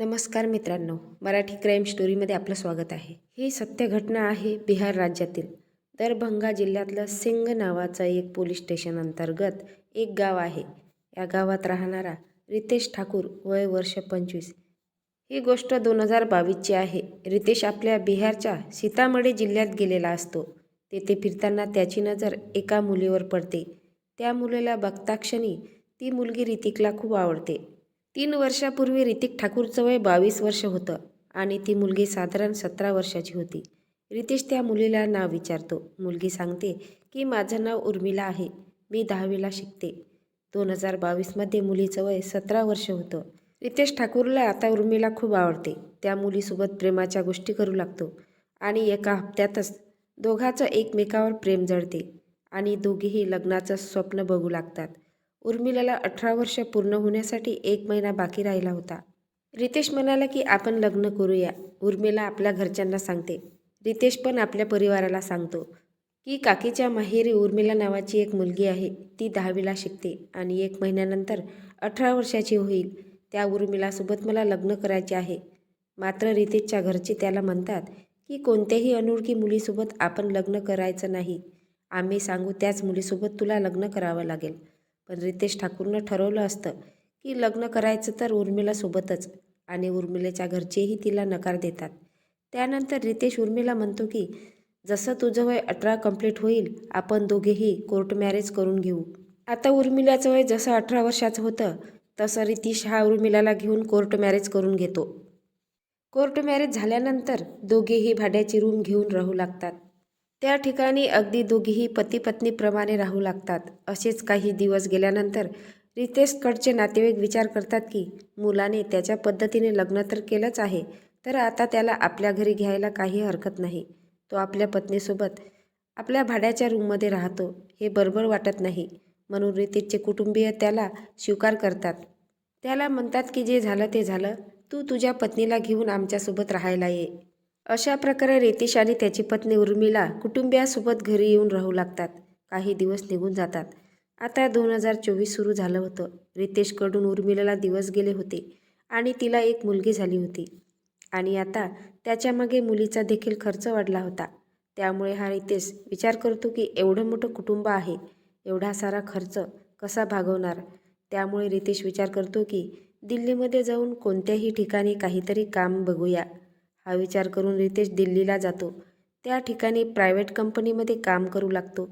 नमस्कार मित्रांनो मराठी क्राईम स्टोरीमध्ये आपलं स्वागत आहे. ही सत्य घटना आहे बिहार राज्यातील दरभंगा जिल्ह्यातलं सिंग नावाचं एक पोलीस स्टेशन अंतर्गत एक गाव आहे. या गावात राहणारा रितेश ठाकूर वय वर्ष पंचवीस. ही गोष्ट दोन हजार बावीसची आहे. रितेश आपल्या बिहारच्या सीतामढी जिल्ह्यात गेलेला असतो. तेथे फिरताना त्याची नजर एका मुलीवर पडते. त्या मुलीला बघताक्षणी ती मुलगी रितिकला खूप आवडते. तीन वर्षापूर्वी रितिक ठाकूरचं वय बावीस वर्ष होतं आणि ती मुलगी साधारण सतरा वर्षाची होती. रितेश त्या मुलीला नाव विचारतो. मुलगी सांगते की माझं नाव उर्मिला आहे. मी दहावीला शिकते. दोन हजार बावीसमध्ये मुलीचं वय सतरा वर्ष होतं. रितेश ठाकूरला आता उर्मिला खूप आवडते. त्या मुलीसोबत प्रेमाच्या गोष्टी करू लागतो आणि एका हप्त्यातच दोघाचं एकमेकावर प्रेम जळते आणि दोघेही लग्नाचं स्वप्न बघू लागतात. उर्मिलाला अठरा वर्ष पूर्ण होण्यासाठी एक महिना बाकी राहिला होता. रितेश म्हणाला की आपण लग्न करूया. उर्मिला आपल्या घरच्यांना सांगते. रितेश पण आपल्या परिवाराला सांगतो की काकीच्या माहेरी उर्मिला नावाची एक मुलगी आहे. ती दहावीला शिकते आणि एक महिन्यानंतर अठरा वर्षाची होईल. त्या उर्मिलासोबत मला लग्न करायचे आहे. मात्र रितेशच्या घरचे त्याला म्हणतात की कोणत्याही अनोळखी मुलीसोबत आपण लग्न करायचं नाही. आम्ही सांगू त्याच मुलीसोबत तुला लग्न करावं लागेल. पण रितेश ठाकूरनं ठरवलं असतं की लग्न करायचं तर उर्मिलासोबतच आणि उर्मिलेच्या घरचेही तिला नकार देतात. त्यानंतर रितेश उर्मिला म्हणतो की जसं तुझं वय अठरा कंप्लीट होईल आपण दोघेही कोर्ट मॅरेज करून घेऊ. आता उर्मिलाचं वय जसं अठरा वर्षाचं होतं तसं रितेश हा उर्मिलाला घेऊन कोर्ट मॅरेज करून घेतो. कोर्ट मॅरेज झाल्यानंतर दोघेही भाड्याची रूम घेऊन राहू लागतात. त्या ठिकाणी अगदी दोघीही पती पत्नीप्रमाणे राहू लागतात. असेच काही दिवस गेल्यानंतर रितेशकडचे नातेवाईक विचार करतात की मुलाने त्याच्या पद्धतीने लग्न तर केलंच आहे तर आता त्याला आपल्या घरी घ्यायला काही हरकत नाही. तो आपल्या पत्नीसोबत आपल्या भाड्याच्या रूममध्ये राहतो. हे बरोबर वाटत नाही. म्हणून रितेशचे कुटुंबीय त्याला स्वीकार करतात. त्याला म्हणतात की जे झालं ते झालं. तू तुझ्या पत्नीला घेऊन आमच्यासोबत राहायला ये. अशा प्रकारे रितेश आणि त्याची पत्नी उर्मिला कुटुंबियासोबत घरी येऊन राहू लागतात. काही दिवस निघून जातात. आता दोन हजार चोवीस सुरू झालं होतं. रितेशकडून उर्मिलाला दिवस गेले होते आणि तिला एक मुलगी झाली होती. आणि आता त्याच्यामागे मुलीचा देखील खर्च वाढला होता. त्यामुळे हा रितेश विचार करतो की एवढं मोठं कुटुंब आहे. एवढा सारा खर्च कसा भागवणार? त्यामुळे रितेश विचार करतो की दिल्लीमध्ये जाऊन कोणत्याही ठिकाणी काहीतरी काम बघूया. हा विचार करून रितेश दिल्लीला जातो. त्या ठिकाणी प्रायव्हेट कंपनीमध्ये काम करू लागतो.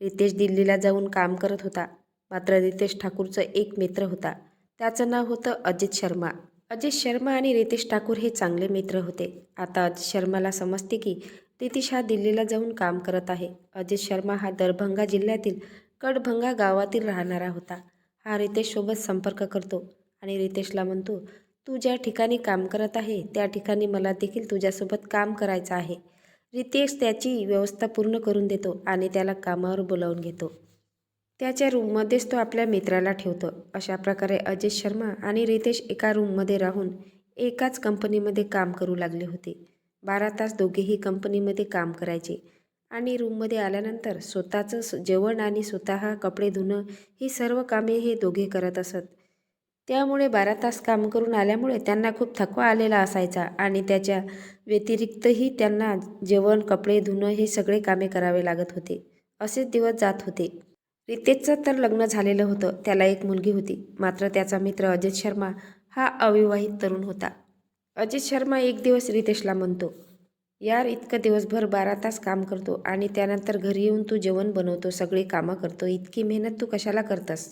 रितेश दिल्लीला जाऊन काम करत होता. मात्र रितेश ठाकूरचं एक मित्र होता. त्याचं नाव होतं अजित शर्मा. अजित शर्मा आणि रितेश ठाकूर हे चांगले मित्र होते. आता अजित शर्माला समजते की रितेश हा दिल्लीला जाऊन काम करत आहे. अजित शर्मा हा दरभंगा जिल्ह्यातील कडभंगा गावातील राहणारा होता. हा रितेशसोबत संपर्क करतो आणि रितेशला म्हणतो तू ज्या ठिकाणी काम करत आहे त्या ठिकाणी मला देखील तुझ्यासोबत काम करायचं आहे. रितेश त्याची व्यवस्था पूर्ण करून देतो आणि त्याला कामावर बोलावून घेतो. त्याच्या रूममध्येच तो आपल्या मित्राला ठेवतो. अशा प्रकारे अजित शर्मा आणि रितेश एका रूममध्ये राहून एकाच कंपनीमध्ये काम करू लागले होते. बारा तास दोघेही कंपनीमध्ये काम करायचे आणि रूममध्ये आल्यानंतर स्वतःचं जेवण आणि स्वतः कपडे धुणं ही सर्व कामे हे दोघे करत असत. त्यामुळे बारा तास काम करून आल्यामुळे त्यांना खूप थकवा आलेला असायचा आणि त्याच्या व्यतिरिक्तही त्यांना जेवण कपडे धुणं हे सगळे कामे करावे लागत होते. असेच दिवस जात होते. रितेशचं तर लग्न झालेलं होतं. त्याला एक मुलगी होती. मात्र त्याचा मित्र अजित शर्मा हा अविवाहित तरुण होता. अजित शर्मा एक दिवस रितेशला म्हणतो यार इतकं दिवसभर बारा तास काम करतो आणि त्यानंतर घरी येऊन तू जेवण बनवतो सगळी कामं करतो. इतकी मेहनत तू कशाला करतस?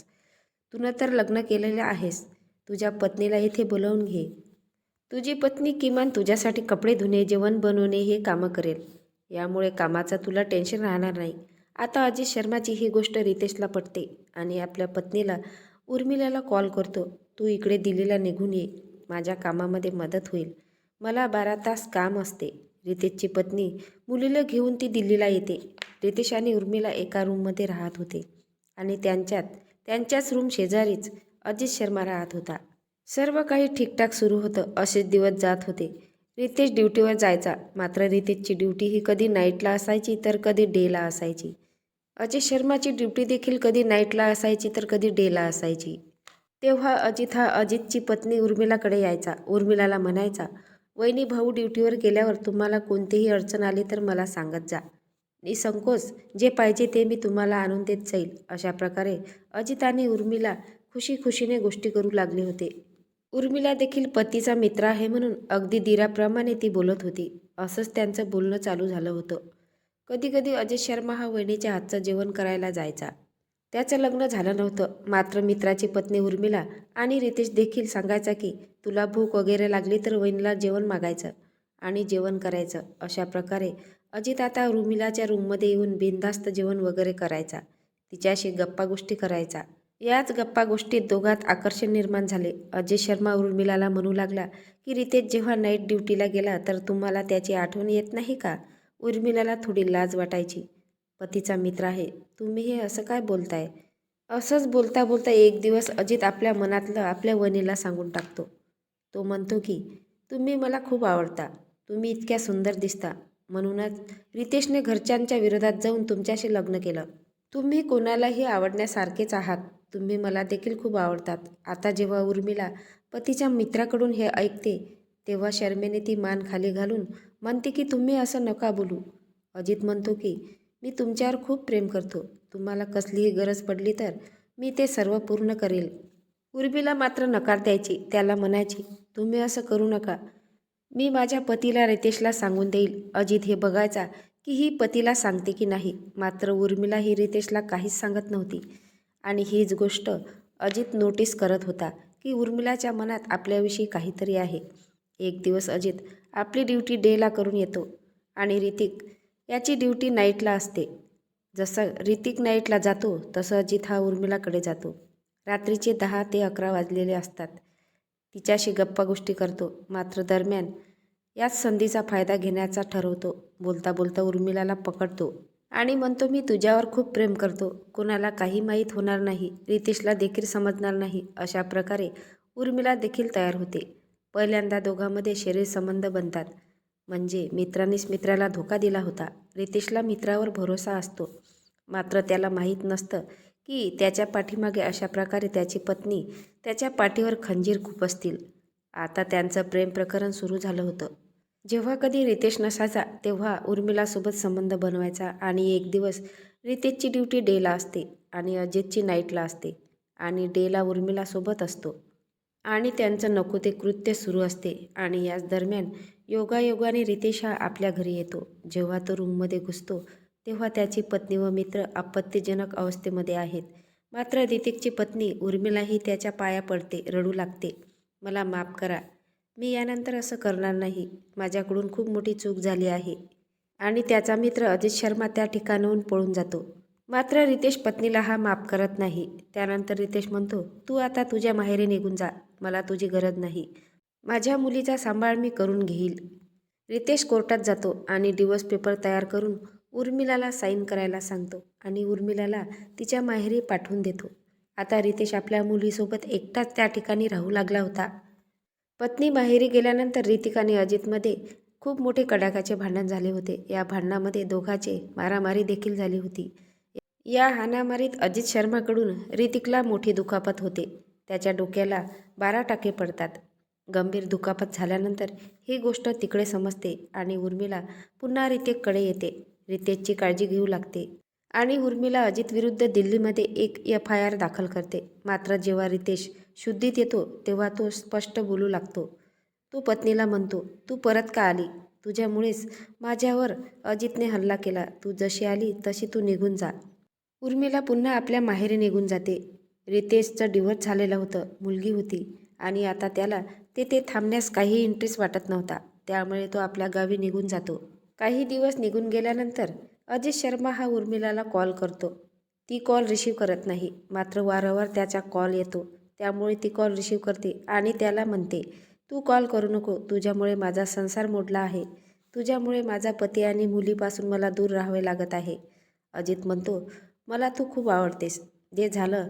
तुनं तर लग्न केलेलं आहेस. तुझ्या पत्नीला इथे बोलावून घे. तुझी पत्नी किमान तुझ्यासाठी कपडे धुणे जेवण बनवणे हे कामं करेल. यामुळे कामाचं तुला टेन्शन राहणार नाही. आता अजित शर्माची ही गोष्ट रितेशला पटते आणि आपल्या पत्नीला उर्मिलाला कॉल करतो. तू इकडे दिल्लीला निघून ये. माझ्या कामामध्ये मदत होईल. मला बारा तास काम असते. रितेशची पत्नी मुलीला घेऊन ती दिल्लीला येते. रितेश आणि उर्मिला एका रूममध्ये राहत होते आणि त्यांच्यात त्यांच्याच रूम शेजारीच अजित शर्मा राहत होता. सर्व काही ठीकठाक सुरू होतं असेच दिवस जात होते. रितेश ड्युटीवर जायचा. मात्र रितेशची ड्युटी ही कधी नाईटला असायची तर कधी डेला असायची. अजित शर्माची ड्युटी देखील कधी नाईटला असायची तर कधी डेला असायची. तेव्हा अजित हा अजितची पत्नी उर्मिलाकडे यायचा. उर्मिलाला म्हणायचा वहिनी भाऊ ड्युटीवर गेल्यावर तुम्हाला कोणतीही अडचण आली तर मला सांगत जा. निसंकोच जे पाहिजे ते मी तुम्हाला आणून देत जाईल अशा प्रकारे अजित आणि उर्मिला खुशी खुशीने गोष्टी करू लागले होते. उर्मिला देखील पतीचा मित्र आहे म्हणून अगदी दिराप्रमाणे ती बोलत होती. असंच त्यांचं बोलणं चालू झालं होतं. कधीकधी अजय शर्मा हा वहिनीच्या हातचं जेवण करायला जायचा. त्याचं लग्न झालं नव्हतं. मात्र मित्राची पत्नी उर्मिला आणि रितेश देखील सांगायचा की तुला भूक वगैरे लागली तर वहिनीला जेवण मागायचं. आणि जेवण करायचं. अशा प्रकारे अजित आता उर्मिलाच्या रूममध्ये येऊन बिनधास्त जेवण वगैरे करायचा. तिच्याशी गप्पा गोष्टी करायचा. याच गप्पा गोष्टीत दोघात आकर्षण निर्माण झाले. अजय शर्मा उर्मिलाला म्हणू लागला की रितेश जेव्हा नाईट ड्युटीला गेला तर तुम्हाला त्याची आठवण येत नाही का? उर्मिलाला थोडी लाज वाटायची. पतीचा मित्र आहे. तुम्ही हे असं काय बोलताय? असंच बोलता बोलता एक दिवस अजित आपल्या मनातलं आपल्या वनीला सांगून टाकतो. तो म्हणतो की तुम्ही मला खूप आवडता. तुम्ही इतक्या सुंदर दिसता. म्हणूनच रितेशने घरच्यांच्या विरोधात जाऊन तुमच्याशी लग्न केलं. तुम्ही कोणालाही आवडण्यासारखेच आहात. तुम्ही मला देखील खूप आवडतात. आता जेव्हा उर्मिला पतीच्या मित्राकडून हे ऐकते तेव्हा शर्मेने ती मान खाली घालून म्हणते की तुम्ही असं नका बोलू अजित म्हणतो की मी तुमच्यावर खूप प्रेम करतो. तुम्हाला कसलीही गरज पडली तर मी ते सर्व पूर्ण करेल उर्मिला मात्र नकार द्यायची त्याला म्हणायची तुम्ही असं करू नका. मी माझ्या पतीला रितेशला सांगून देईल अजित हे बघायचा की ही पतीला सांगते की नाही. मात्र उर्मिला ही रितेशला काहीच सांगत नव्हती. आणि हीच गोष्ट अजित नोटीस करत होता की उर्मिलाच्या मनात आपल्याविषयी काहीतरी आहे. एक दिवस अजित आपली ड्युटी डेला करून येतो आणि रितिक याची ड्युटी नाईटला असते. जसं रितिक नाईटला जातो तसं अजित हा उर्मिलाकडे जातो. रात्रीचे दहा ते अकरा वाजलेले असतात. तिच्याशी गप्पा गोष्टी करतो. मात्र दरम्यान याच संधीचा फायदा घेण्याचा ठरवतो. बोलता बोलता उर्मिलाला पकडतो आणि म्हणतो मी तुझ्यावर खूप प्रेम करतो. कोणाला काही माहीत होणार नाही. रितेशला देखील समजणार नाही. अशा प्रकारे उर्मिला देखील तयार होते. पहिल्यांदा दोघांमध्ये शरीर संबंध बनतात. म्हणजे मित्रानेच मित्राला धोका दिला होता. रितेशला मित्रावर भरोसा असतो. मात्र त्याला माहीत नसतं की त्याच्या पाठीमागे अशा प्रकारे त्याची पत्नी त्याच्या पाठीवर खंजीर खुपसतील आता त्यांचं प्रेम प्रकरण सुरू झालं होतं. जेव्हा कधी रितेश नसायचा तेव्हा उर्मिलासोबत संबंध बनवायचा आणि एक दिवस रितेशची ड्युटी डेला असते आणि अजितची नाईटला असते आणि डेला उर्मिलासोबत असतो. आणि त्यांचं नको ते कृत्य सुरू असते आणि याच दरम्यान योगायोगाने रितेश हा आपल्या घरी येतो. जेव्हा तो रूममध्ये घुसतो तेव्हा त्याची पत्नी व मित्र आपत्तीजनक अवस्थेमध्ये आहेत. मात्र रितिकची पत्नी उर्मिलाही त्याच्या पाया पडते रडू लागते. मला माफ करा. मी यानंतर असं करणार नाही. माझ्याकडून खूप मोठी चूक झाली आहे. आणि त्याचा मित्र अजित शर्मा त्या ठिकाणाहून पळून जातो. मात्र रितेश पत्नीला हा माफ करत नाही. त्यानंतर रितेश म्हणतो तू आता तुझ्या माहेरी निघून जा. मला तुझी गरज नाही. माझ्या मुलीचा सांभाळ मी करून घेईल. रितेश कोर्टात जातो आणि डिवोर्स पेपर तयार करून उर्मिलाला साईन करायला सांगतो आणि उर्मिलाला तिच्या माहेरी पाठवून देतो. आता रितेश आपल्या मुलीसोबत एकटाच त्या ठिकाणी राहू लागला होता. पत्नी माहेरी गेल्यानंतर रितिक आणि अजितमध्ये खूप मोठे कडाकाचे भांडण झाले होते. या भांडणामध्ये दोघाचे मारामारी देखील झाली होती. या हाणामारीत अजित शर्माकडून रितिकला मोठी दुखापत होते. त्याच्या डोक्याला बारा टाके पडतात. गंभीर दुखापत झाल्यानंतर ही गोष्ट तिकडे समजते आणि उर्मिला पुन्हा रितेशकडे येते. रितेशची काळजी घेऊ लागते आणि उर्मिला अजित विरुद्ध दिल्लीमध्ये एक एफ आय आर दाखल करते. मात्र जेव्हा रितेश शुद्धीत येतो तेव्हा तो स्पष्ट बोलू लागतो. तो पत्नीला म्हणतो तू परत का आली? तुझ्यामुळेच माझ्यावर अजितने हल्ला केला. तू जशी आली तशी तू निघून जा. उर्मिला पुन्हा आपल्या माहेरी निघून जाते. रितेशचं डिव्होर्स झालेलं होतं मुलगी होती आणि आता त्याला तेथे थांबण्यास काही इंटरेस्ट वाटत नव्हता. त्यामुळे तो आपल्या गावी निघून जातो. काही दिवस निघून गेल्यानंतर अजित शर्मा हा उर्मिलाला कॉल करतो. ती कॉल रिसीव करत नाही. मात्र वारंवार त्याचा कॉल येतो. त्यामुळे ती कॉल रिसीव करते आणि त्याला म्हणते तू कॉल करू नको. तुझ्यामुळे माझा संसार मोडला आहे. तुझ्यामुळे माझा पती आणि मुलीपासून मला दूर राहावे लागत आहे. अजित म्हणतो मला तू खूप आवडतेस. जे झालं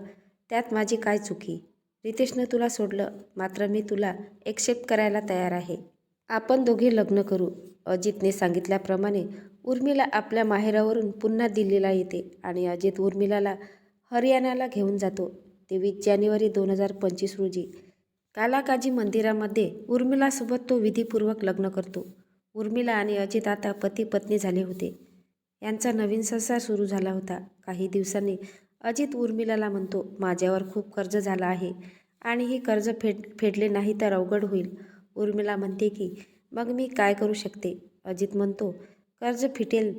त्यात माझी काय चुकी? रितेशनं तुला सोडलं. मात्र मी तुला एक्सेप्ट करायला तयार आहे. आपण दोघे लग्न करू अजितने सांगितल्याप्रमाणे उर्मिला आपल्या माहेरावरून पुन्हा दिल्लीला येते आणि अजित उर्मिलाला हरियाणाला घेऊन जातो. तेवीस जानेवारी दोन हजार पंचवीस रोजी कालाकाजी मंदिरामध्ये उर्मिलासोबत तो विधीपूर्वक लग्न करतो. उर्मिला आणि अजित आता पती पत्नी झाले होते. यांचा नवीन संसार सुरू झाला होता. काही दिवसांनी अजित उर्मिलाला म्हणतो माझ्यावर खूप कर्ज झालं आहे आणि हे कर्ज फेड फेडले नाही तर अवघड होईल. उर्मिला म्हणते की मग मी काय करू शकते? अजित म्हणतो कर्ज फिटेल.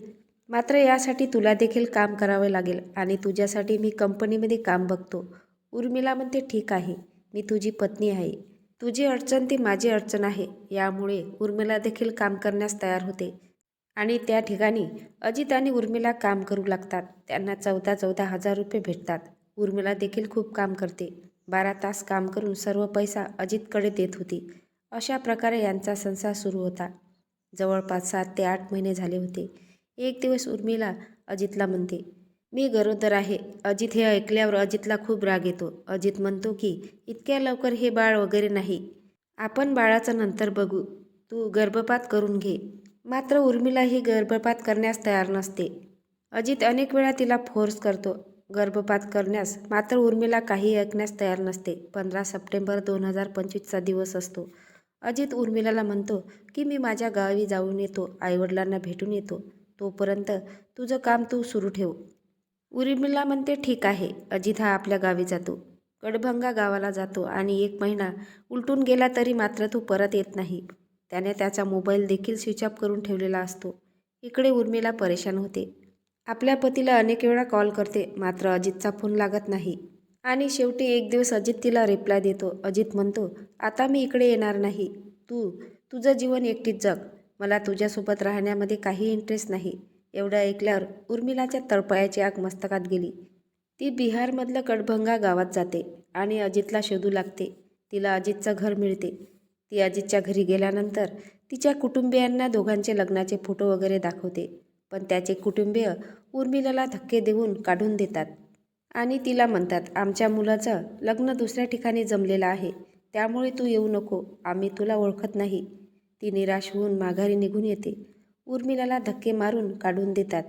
मात्र यासाठी तुला देखील काम करावे लागेल आणि तुझ्यासाठी मी कंपनीमध्ये काम बघतो. उर्मिला म्हणते ठीक आहे. मी तुझी पत्नी आहे. तुझी अडचण ती माझी अडचण आहे. यामुळे उर्मिला देखील काम करण्यास तयार होते. आणि त्या ठिकाणी अजित आणि उर्मिला काम करू लागतात. त्यांना चौदा चौदा हजार रुपये भेटतात. उर्मिला देखील खूप काम करते. बारा तास काम करून सर्व पैसा अजितकडे देत होती. अशा प्रकारे यांचा संसार सुरू होता. जवळपास सात ते आठ महिने झाले होते. एक दिवस उर्मिला अजितला म्हणते मी गरोदर आहे. अजित हे ऐकल्यावर अजितला खूप राग येतो. अजित म्हणतो की इतक्या लवकर हे बाळ वगैरे नाही. आपण बाळाचं नंतर बघू. तू गर्भपात करून घे. मात्र उर्मिला ही गर्भपात करण्यास तयार नसते. अजित अनेक वेळा तिला फोर्स करतो. गर्भपात करण्यास मात्र उर्मिला काही ऐकण्यास तयार नसते. पंधरा सप्टेंबर दोन हजार पंचवीसचा दिवस असतो. अजित उर्मिलाला म्हणतो की मी माझ्या गावी जाऊन येतो आईवडिलांना भेटून येतो. तोपर्यंत तुझं काम तू सुरू ठेव. उर्मिला म्हणते ठीक आहे. अजित हा आपल्या गावी जातो. कडभंगा गावाला जातो आणि एक महिना उलटून गेला तरी मात्र तो परत येत नाही. त्याने त्याचा मोबाईल देखील स्विच ऑफ करून ठेवलेला असतो. इकडे उर्मिला परेशान होते. आपल्या पतीला अनेक वेळा कॉल करते मात्र अजितचा फोन लागत नाही. आणि शेवटी एक दिवस अजित तिला रिप्लाय देतो. अजित म्हणतो आता मी इकडे येणार नाही. तू तुझं जीवन एकटीच जग. मला तुझ्यासोबत राहण्यामध्ये काही इंटरेस्ट नाही. एवढं ऐकल्यावर उर्मिलाच्या तळपायाची आग मस्तकात गेली. ती बिहारमधलं कडभंगा गावात जाते आणि अजितला शोधू लागते. तिला अजितचं घर मिळते. ती अजितच्या घरी गेल्यानंतर तिच्या कुटुंबियांना दोघांचे लग्नाचे फोटो वगैरे दाखवते. पण त्याचे कुटुंबीय उर्मिलाला धक्के देऊन काढून देतात. आणि तिला म्हणतात आमच्या मुलाचं लग्न दुसऱ्या ठिकाणी जमलेलं आहे. त्यामुळे तू येऊ नको. आम्ही तुला ओळखत नाही. ती निराश होऊन माघारी निघून येते. उर्मिलाला धक्के मारून काढून देतात.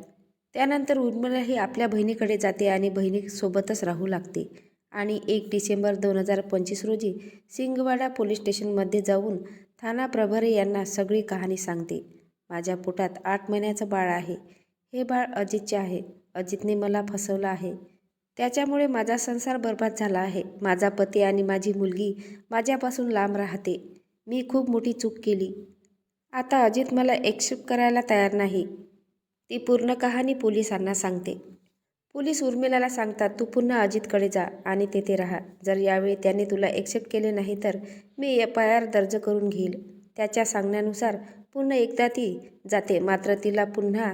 त्यानंतर उर्मिला ही आपल्या बहिणीकडे जाते आणि बहिणीसोबतच राहू लागते. आणि एक डिसेंबर दोन हजार पंचवीस रोजी सिंगवाडा पोलीस स्टेशनमध्ये जाऊन थाना प्रभारी यांना सगळी कहाणी सांगते. माझ्या पोटात आठ महिन्याचं बाळ आहे. हे बाळ अजितचे आहे. अजितने मला फसवलं आहे. त्याच्यामुळे माझा संसार बर्बाद झाला आहे. माझा पती आणि माझी मुलगी माझ्यापासून लांब राहते. मी खूप मोठी चूक केली. आता अजित मला एक्सेप्ट करायला तयार नाही. ती पूर्ण कहाणी पोलिसांना सांगते. पोलीस उर्मिलाला सांगतात तू पुन्हा अजितकडे जा आणि तेथे राहा. जर यावेळी त्याने तुला एक्सेप्ट केले नाही तर मी एफ आय आर दर्ज करून घेईल. त्याच्या सांगण्यानुसार पुन्हा एकदा ती जाते. मात्र तिला पुन्हा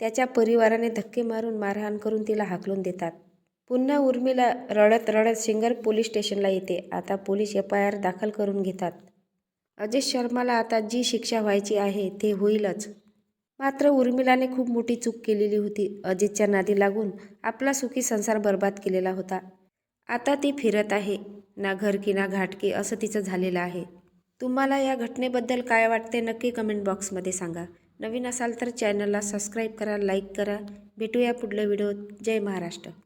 त्याच्या परिवाराने धक्के मारून मारहाण करून तिला हाकलून देतात. पुन्हा उर्मिला रडत रडत सिंगर पोलीस स्टेशनला येते. आता पोलीस एफ आय आर दाखल करून घेतात. अजित शर्माला आता जी शिक्षा व्हायची आहे ते होईलच. मात्र उर्मिलाने खूप मोठी चूक केलेली होती. अजितच्या नादी लागून आपला सुखी संसार बर्बाद केलेला होता. आता ती फिरत आहे. ना घर की ना घाटकी असं तिचं झालेलं आहे. तुम्हाला या घटनेबद्दल काय वाटते नक्की कमेंट बॉक्समध्ये सांगा. नवीन असाल तर चॅनलला सबस्क्राईब करा लाईक करा. भेटूया पुढल्या व्हिडिओत. जय महाराष्ट्र.